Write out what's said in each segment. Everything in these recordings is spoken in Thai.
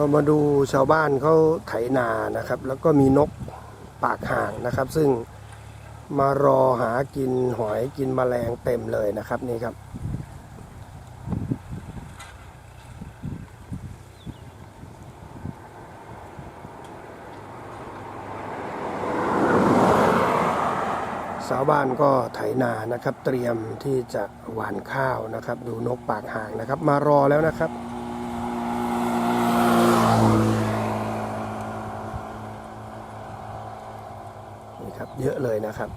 เรามาดูชาวบ้านเขาไถนานะครับ แล้วก็มีนกปากห่างนะครับ ซึ่งมารอหากินหอยกินแมลงเต็มเลยนะครับนี่ครับ ชาวบ้านก็ไถนานะครับ เตรียมที่จะหว่านข้าวนะครับ ดูนกปากห่างนะครับ มารอแล้วนะครับ นี่ครับเย อะเลยนะครับ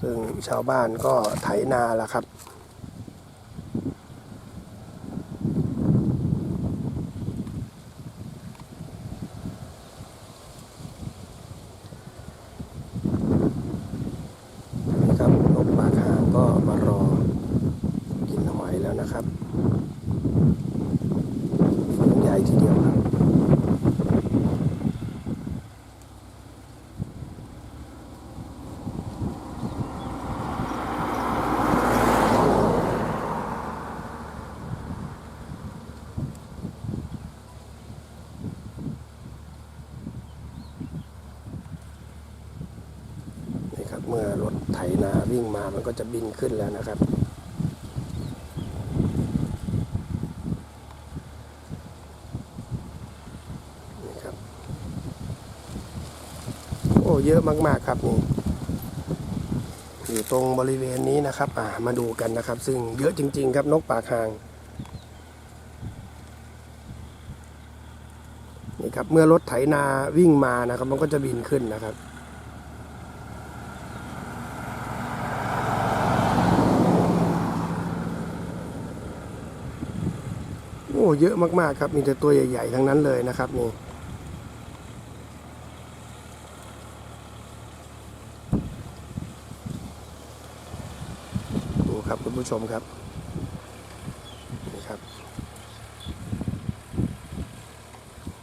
ซึ่งชาวบ้านก็ไถนาแล้วครับ นี่ครับนกปากห่างก็มารอกินหอยแล้วนะครับฝูงใหญ่ทีเดียวครับ นี่ครับ เมื่อรถไถนาวิ่งมามันก็จะบินขึ้นแล้วนะครับ นี่ครับ โอ้เยอะมากๆครับนี่ อยู่ตรงบริเวณนี้นะครับ อ่ามาดูกันนะครับ ซึ่งเยอะจริง ๆ ครับนกปากหางนี่ครับเมื่อรถไถนาวิ่งมานะครับ มันก็จะบินขึ้นนะครับ อ้เยอะมากๆครับมีแต่ตัวใหญ่ๆทั้งนั้นเลยนะครับนี่ดูครับคุณผู้ชมครับนี่ครับ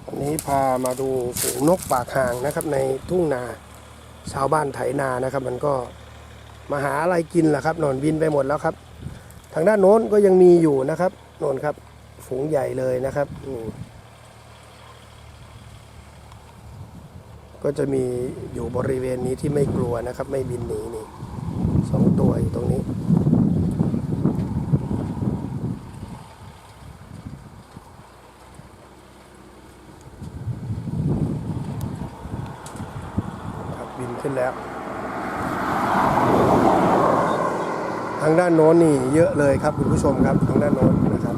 วันนี้พามาดูฝูงนกปากห่างนะครับ ในทุ่งนาชาวบ้านไถนานะครับ มันก็มาหาอะไรกินแหละครับนอนบินไปหมดแล้วครับ ทางด้านโน้นก็ยังมีอยู่นะครับโน่นครับ ฝูงใหญ่เลยนะครับก็จะมีอยู่บริเวณนี้ที่ไม่กลัวนะครับ ไม่บินหนีนี่สองตัวอยู่ตรงนี้ ครับบินขึ้นแล้ว ทางด้านโน้นนี่เยอะเลยครับคุณผู้ชมครับทางด้านโน้นนะครับ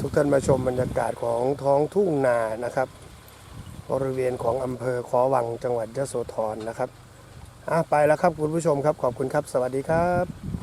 ทุกท่านมาชมบรรยากาศของท้องทุ่งนานะครับ บริเวณของอำเภอขอวังจังหวัดยะโสธรนะครับอะไปแล้วครับคุณผู้ชมครับขอบคุณครับ สวัสดีครับ